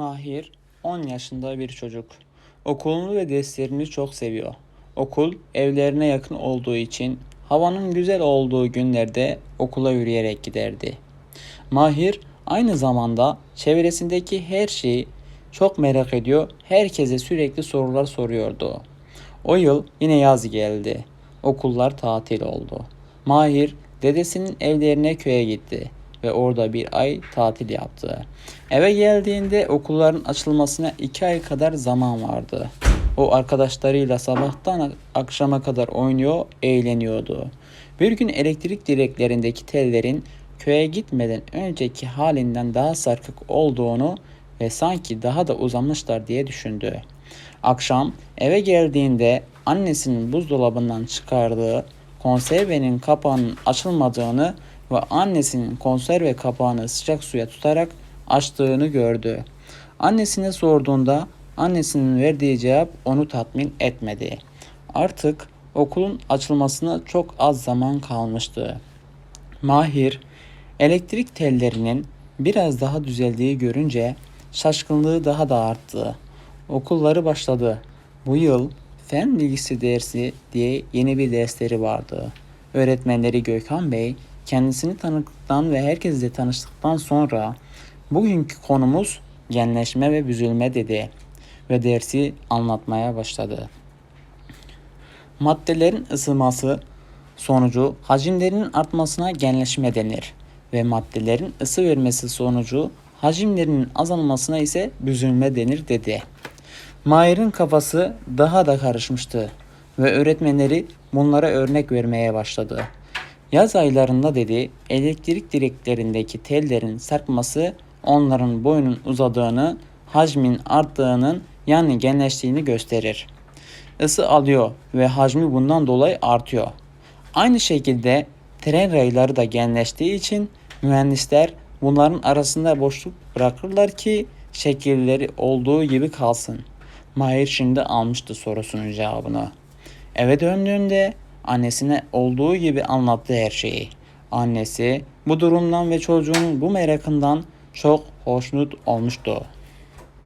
Mahir 10 yaşında bir çocuk. Okulunu ve derslerini çok seviyor. Okul evlerine yakın olduğu için havanın güzel olduğu günlerde okula yürüyerek giderdi. Mahir aynı zamanda çevresindeki her şeyi çok merak ediyor, herkese sürekli sorular soruyordu. O yıl yine yaz geldi. Okullar tatil oldu. Mahir dedesinin evlerine köye gitti ve orada bir ay tatil yaptı. Eve geldiğinde okulların açılmasına iki ay kadar zaman vardı. O arkadaşlarıyla sabahtan akşama kadar oynuyor, eğleniyordu. Bir gün elektrik direklerindeki tellerin köye gitmeden önceki halinden daha sarkık olduğunu ve sanki daha da uzamışlar diye düşündü. Akşam eve geldiğinde annesinin buzdolabından çıkardığı konservenin kapağının açılmadığını ve annesinin konserve kapağını sıcak suya tutarak açtığını gördü. Annesine sorduğunda annesinin verdiği cevap onu tatmin etmedi. Artık okulun açılmasına çok az zaman kalmıştı. Mahir elektrik tellerinin biraz daha düzeldiği görünce şaşkınlığı daha da arttı. Okulları başladı. Bu yıl fen bilgisi dersi diye yeni bir dersleri vardı. Öğretmenleri Gökhan Bey kendisini tanıdıktan ve herkesle tanıştıktan sonra bugünkü konumuz genleşme ve büzülme dedi ve dersi anlatmaya başladı. Maddelerin ısınması sonucu hacimlerinin artmasına genleşme denir ve maddelerin ısı vermesi sonucu hacimlerinin azalmasına ise büzülme denir dedi. Mahir'in kafası daha da karışmıştı ve öğretmenleri bunlara örnek vermeye başladı. Yaz aylarında dedi elektrik direklerindeki tellerin sarkması onların boyunun uzadığını, hacmin arttığının yani genleştiğini gösterir. Isı alıyor ve hacmi bundan dolayı artıyor. Aynı şekilde tren rayları da genleştiği için mühendisler bunların arasında boşluk bırakırlar ki şekilleri olduğu gibi kalsın. Mahir şimdi almıştı sorusunun cevabını. Eve döndüğünde annesine olduğu gibi anlattı her şeyi. Annesi bu durumdan ve çocuğun bu merakından çok hoşnut olmuştu.